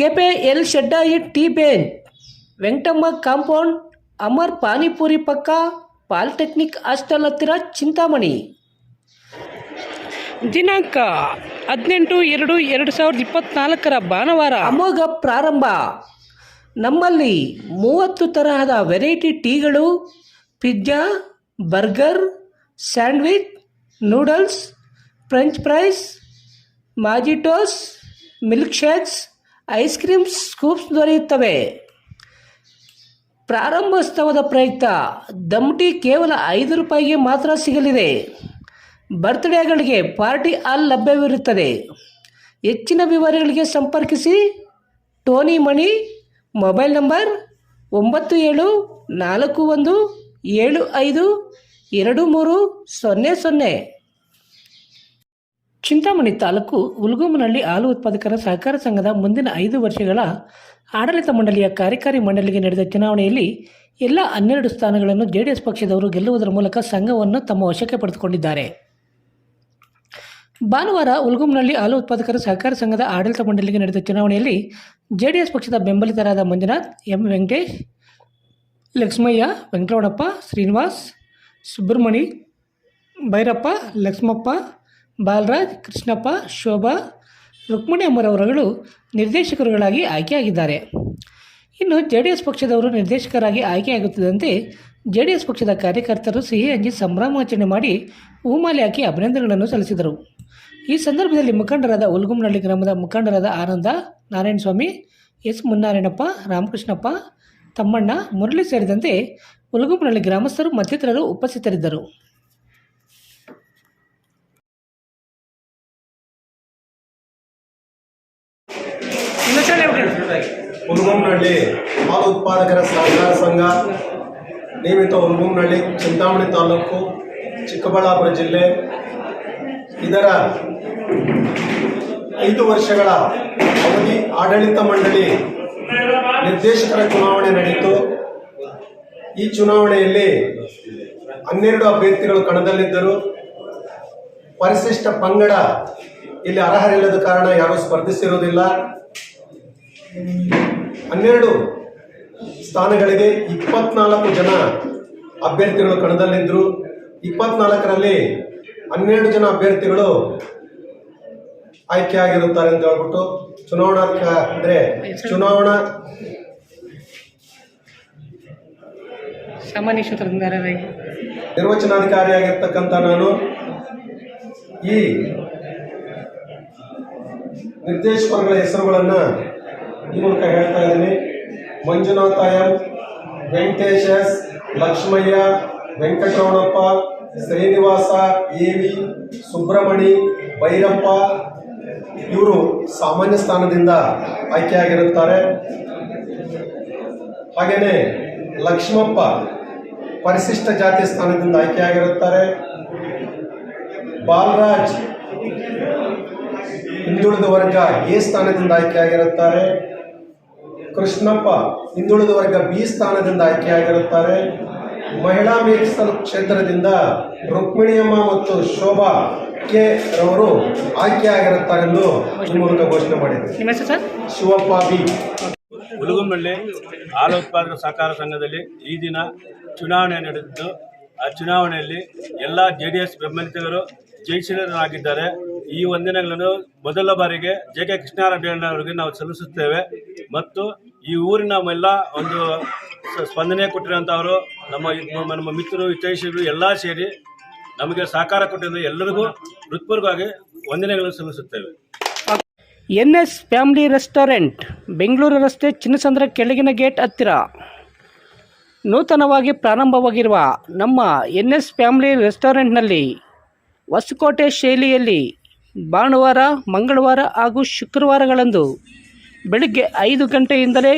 ಕೆಪೆ ಎಲ್ ಶೆಡ್ಡಾಯಿ ಟೀ ಬೇನ್. ವೆಂಕಟಮ್ಮ ಕಾಂಪೌಂಡ್ ಅಮರ್ ಪಾನಿಪುರಿ ಪಕ್ಕ ಪಾಲಿಟೆಕ್ನಿಕ್ ಹಾಸ್ಟೆಲ್ ಹತ್ತಿರ ಚಿಂತಾಮಣಿ. ದಿನಾಂಕ ಹದಿನೆಂಟು ಎರಡು ಎರಡು ಸಾವಿರದ ಇಪ್ಪತ್ನಾಲ್ಕರ ಭಾನುವಾರ. ಅಮೋಘ ಪ್ರಾರಂಭ. ನಮ್ಮಲ್ಲಿ ಮೂವತ್ತು ತರಹದ variety ಟೀಗಳು pizza burger sandwich noodles french fries mojitos milk shakes ice cream scoops ದೊರೆಯುತ್ತವೆ. ಪ್ರಾರಂಭೋತ್ಸವದ ಪ್ರಯುಕ್ತ ದಮ್ಟಿ ಕೇವಲ ಐದು ರೂಪಾಯಿಗೆ ಮಾತ್ರ ಸಿಗಲಿದೆ. ಬರ್ತ್ಡೇಗಳಿಗೆ ಪಾರ್ಟಿ ಹಾಲ್ ಲಭ್ಯವಿರುತ್ತದೆ. ಹೆಚ್ಚಿನ ವಿವರಗಳಿಗೆ ಸಂಪರ್ಕಿಸಿ ಟೋನಿ ಮಣಿ, ಮೊಬೈಲ್ ನಂಬರ್ ಒಂಬತ್ತು ಏಳು ನಾಲ್ಕು ಒಂದು ಏಳು ಐದು ಎರಡು ಮೂರು ಸೊನ್ನೆ ಸೊನ್ನೆ. ಚಿಂತಾಮಣಿ ತಾಲೂಕು ಉಲ್ಗುಮನಹಳ್ಳಿ ಹಾಲು ಉತ್ಪಾದಕರ ಸಹಕಾರ ಸಂಘದ ಮುಂದಿನ ಐದು ವರ್ಷಗಳ ಆಡಳಿತ ಮಂಡಳಿಯ ಕಾರ್ಯಕಾರಿ ಮಂಡಳಿಗೆ ನಡೆದ ಚುನಾವಣೆಯಲ್ಲಿ ಎಲ್ಲ ಹನ್ನೆರಡು ಸ್ಥಾನಗಳನ್ನು ಜೆ ಡಿ ಎಸ್ ಪಕ್ಷದವರು ಗೆಲ್ಲುವುದರ ಮೂಲಕ ಸಂಘವನ್ನು ತಮ್ಮ ವಶಕ್ಕೆ ಪಡೆದುಕೊಂಡಿದ್ದಾರೆ. ಭಾನುವಾರ ಉಲ್ಗುಮ್ನಲ್ಲಿ ಹಾಲು ಉತ್ಪಾದಕರ ಸಹಕಾರ ಸಂಘದ ಆಡಳಿತ ಮಂಡಳಿಗೆ ನಡೆದ ಚುನಾವಣೆಯಲ್ಲಿ ಜೆಡಿಎಸ್ ಪಕ್ಷದ ಬೆಂಬಲಿತರಾದ ಮಂಜುನಾಥ್, ಎಂ. ವೆಂಕಟೇಶ್, ಲಕ್ಷ್ಮಯ್ಯ, ವೆಂಕಟರಮಣಪ್ಪ, ಶ್ರೀನಿವಾಸ್, ಸುಬ್ರಹ್ಮಣಿ, ಭೈರಪ್ಪ, ಲಕ್ಷ್ಮಪ್ಪ ಬಾಲರಾಜ್, ಕೃಷ್ಣಪ್ಪ, ಶೋಭಾ, ರುಕ್ಮಿಣಿ ಅಮ್ಮರವರುಗಳು ನಿರ್ದೇಶಕರುಗಳಾಗಿ ಆಯ್ಕೆಯಾಗಿದ್ದಾರೆ. ಇನ್ನು ಜೆ ಡಿ ಎಸ್ ಪಕ್ಷದವರು ನಿರ್ದೇಶಕರಾಗಿ ಆಯ್ಕೆಯಾಗುತ್ತಿದ್ದಂತೆ ಜೆ ಡಿ ಎಸ್ ಪಕ್ಷದ ಕಾರ್ಯಕರ್ತರು ಸಿಹಿ ಹಂಚಿ ಸಂಭ್ರಮಾಚರಣೆ ಮಾಡಿ ಹೂಮಾಲೆ ಹಾಕಿ ಅಭಿನಂದನೆಗಳನ್ನು ಸಲ್ಲಿಸಿದರು. ಈ ಸಂದರ್ಭದಲ್ಲಿ ಮುಖಂಡರಾದ ಉಲ್ಗುಮ್ನಹಳ್ಳಿ ಗ್ರಾಮದ ಮುಖಂಡರಾದ ಆನಂದ, ನಾರಾಯಣಸ್ವಾಮಿ, ಎಸ್ ಮುನ್ನಾರಾಯಣಪ್ಪ ರಾಮಕೃಷ್ಣಪ್ಪ, ತಮ್ಮಣ್ಣ ಮುರಳಿ ಸೇರಿದಂತೆ ಉಲ್ಗುಮ್ನಹಳ್ಳಿ ಗ್ರಾಮಸ್ಥರು ಮತ್ತಿತರರು ಉಪಸ್ಥಿತರಿದ್ದರು. ಹುಲ್ಗುಮ್ನಹಳ್ಳಿ ಹಾಲು ಉತ್ಪಾದಕರ ಸಹಕಾರ ಸಂಘ, ನಿಯಮಿತ ಹುಲ್ಗುಮ್ನಹಳ್ಳಿ ಚಿಂತಾಮಣಿ ತಾಲೂಕು, ಚಿಕ್ಕಬಳ್ಳಾಪುರ ಜಿಲ್ಲೆ. ಇದರ ಐದು ವರ್ಷಗಳ ಅವಧಿ ಆಡಳಿತ ಮಂಡಳಿ ನಿರ್ದೇಶಕರ ಚುನಾವಣೆ ನಡೆಯಿತು. ಈ ಚುನಾವಣೆಯಲ್ಲಿ ಹನ್ನೆರಡು ಅಭ್ಯರ್ಥಿಗಳು ಕಣದಲ್ಲಿದ್ದರು. ಪರಿಶಿಷ್ಟ ಪಂಗಡ ಇಲ್ಲಿ ಅರ್ಹರಿಲ್ಲದ ಕಾರಣ ಯಾರೂ ಸ್ಪರ್ಧಿಸಿರುವುದಿಲ್ಲ. ಹನ್ನೆರಡು ಸ್ಥಾನಗಳಿಗೆ ಇಪ್ಪತ್ನಾಲ್ಕು ಜನ ಅಭ್ಯರ್ಥಿಗಳು ಕಣದಲ್ಲಿದ್ದರು ಇಪ್ಪತ್ನಾಲ್ಕರಲ್ಲಿ ಹನ್ನೆರಡು ಜನ ಅಭ್ಯರ್ಥಿಗಳು ಆಯ್ಕೆಯಾಗಿರುತ್ತಾರೆ ಅಂತ ಹೇಳ್ಬಿಟ್ಟು ಚುನಾವಣಾ ಅಂದರೆ ಚುನಾವಣಾ ಸಾಮಾನ್ಯ ನಿರ್ವಚನಾಧಿಕಾರಿಯಾಗಿರ್ತಕ್ಕಂಥ ನಾನು ಈ ನಿರ್ದೇಶಕರುಗಳ ಹೆಸರುಗಳನ್ನು ಈ ಮೂಲಕ ಹೇಳ್ತಾ ಇದ್ದೀನಿ. Manjunatha M Venkatesh S Lakshmaiah, Venkataramanappa, Srinivasa, A V, Subramani, Bhairappa, ಇವರು ಸಾಮಾನ್ಯ ಸ್ಥಾನದಿಂದ ಆಯ್ಕೆಯಾಗಿರುತ್ತಾರೆ. ಹಾಗೆಯೇ ಲಕ್ಷ್ಮಪ್ಪ ಪರಿಶಿಷ್ಟ ಜಾತಿ ಸ್ಥಾನದಿಂದ ಆಯ್ಕೆಯಾಗಿರುತ್ತಾರೆ. ಬಾಲರಾಜ್ ಹಿಂದುಳಿದ ವರ್ಗ ಎ ಸ್ಥಾನದಿಂದ ಆಯ್ಕೆಯಾಗಿರುತ್ತಾರೆ. ಕೃಷ್ಣಪ್ಪ ಹಿಂದುಳಿದ ವರ್ಗ ಬಿ ಸ್ಥಾನದಿಂದ ಆಯ್ಕೆಯಾಗಿರುತ್ತಾರೆ. ಮಹಿಳಾ ಮೀಸಲು ಕ್ಷೇತ್ರದಿಂದ ರುಕ್ಮಿಣಿಯಮ್ಮ ಮತ್ತು ಶೋಭಾ ಕೆ ರವರು ಆಯ್ಕೆಯಾಗಿರುತ್ತಾರೆಂದು ಈ ಮೂಲಕ ಘೋಷಣೆ ಮಾಡಿದ್ದಾರೆ. ನಿಮ್ಮ ಹೆಸರು ಸರ್? ಶಿವಪ್ಪ ಬಿ. ಹುಲಗುಂಬಳ್ಳಿ ಹಾಲು ಉತ್ಪಾದಕ ಸಹಕಾರ ಸಂಘದಲ್ಲಿ ಈ ದಿನ ಚುನಾವಣೆ ನಡೆದಿದ್ದು ಆ ಚುನಾವಣೆಯಲ್ಲಿ ಎಲ್ಲ ಜೆ ಡಿ ಎಸ್ ಬೆಂಬಲಿತರು ಜಯಶೀಲರಾಗಿದ್ದಾರೆ. ಈ ಒಂದಿನಗಳನ್ನು ಮೊದಲ ಬಾರಿಗೆ ಜೆ ಕೆ ಕೃಷ್ಣಾರಾಯಣ ಅವರಿಗೆ ನಾವು ಸಲ್ಲಿಸುತ್ತೇವೆ. ಮತ್ತು ಈ ಊರಿನ ಎಲ್ಲ ಒಂದು ಸ್ಪಂದನೆ ಕೊಟ್ಟಿರುವಂಥವರು ನಮ್ಮ ನಮ್ಮ ಮಿತ್ರರು, ಹಿತೈಷಿಗಳು ಎಲ್ಲ ಸೇರಿ ನಮಗೆ ಸಹಕಾರ ಕೊಟ್ಟಿರುವ ಎಲ್ಲರಿಗೂ ಹೃತ್ಪೂರ್ವಕವಾಗಿ ವಂದನೆಗಳನ್ನು ಸಲ್ಲಿಸುತ್ತೇವೆ. N S family restaurant, Bengaluru ರಸ್ತೆ ಚಿನ್ನಸಂದ್ರ ಕೆಳಗಿನ ಗೇಟ್ ಹತ್ತಿರ. ನೂತನವಾಗಿ ಪ್ರಾರಂಭವಾಗಿರುವ ನಮ್ಮ ಎನ್ ಎಸ್ ಫ್ಯಾಮಿಲಿ ರೆಸ್ಟೋರೆಂಟ್ನಲ್ಲಿ ಹೊಸಕೋಟೆ ಶೈಲಿಯಲ್ಲಿ ಭಾನುವಾರ, ಮಂಗಳವಾರ ಹಾಗೂ ಶುಕ್ರವಾರಗಳಂದು ಬೆಳಿಗ್ಗೆ ಐದು ಗಂಟೆಯಿಂದಲೇ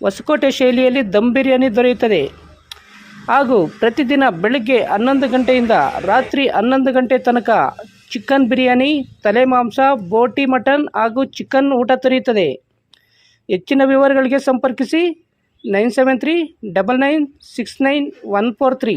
ಹೊಸಕೋಟೆ ಶೈಲಿಯಲ್ಲಿ ದಮ್ ಬಿರಿಯಾನಿ ದೊರೆಯುತ್ತದೆ. ಹಾಗೂ ಪ್ರತಿದಿನ ಬೆಳಗ್ಗೆ ಹನ್ನೊಂದು ಗಂಟೆಯಿಂದ ರಾತ್ರಿ ಹನ್ನೊಂದು ಗಂಟೆ ತನಕ ಚಿಕನ್ ಬಿರಿಯಾನಿ, ತಲೆ ಮಾಂಸ, ಬೋಟಿ ಮಟನ್ ಹಾಗೂ ಚಿಕನ್ ಊಟ ದೊರೆಯುತ್ತದೆ. ಹೆಚ್ಚಿನ ವಿವರಗಳಿಗೆ ಸಂಪರ್ಕಿಸಿ nine seven three double nine six nine one four three.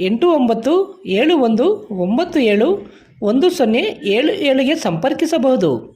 ಎಂಟು ಒಂಬತ್ತು ಏಳು ಒಂದು ಒಂಬತ್ತು ಏಳು ಒಂದು ಸೊನ್ನೆ ಏಳು ಏಳಿಗೆ ಸಂಪರ್ಕಿಸಬಹುದು.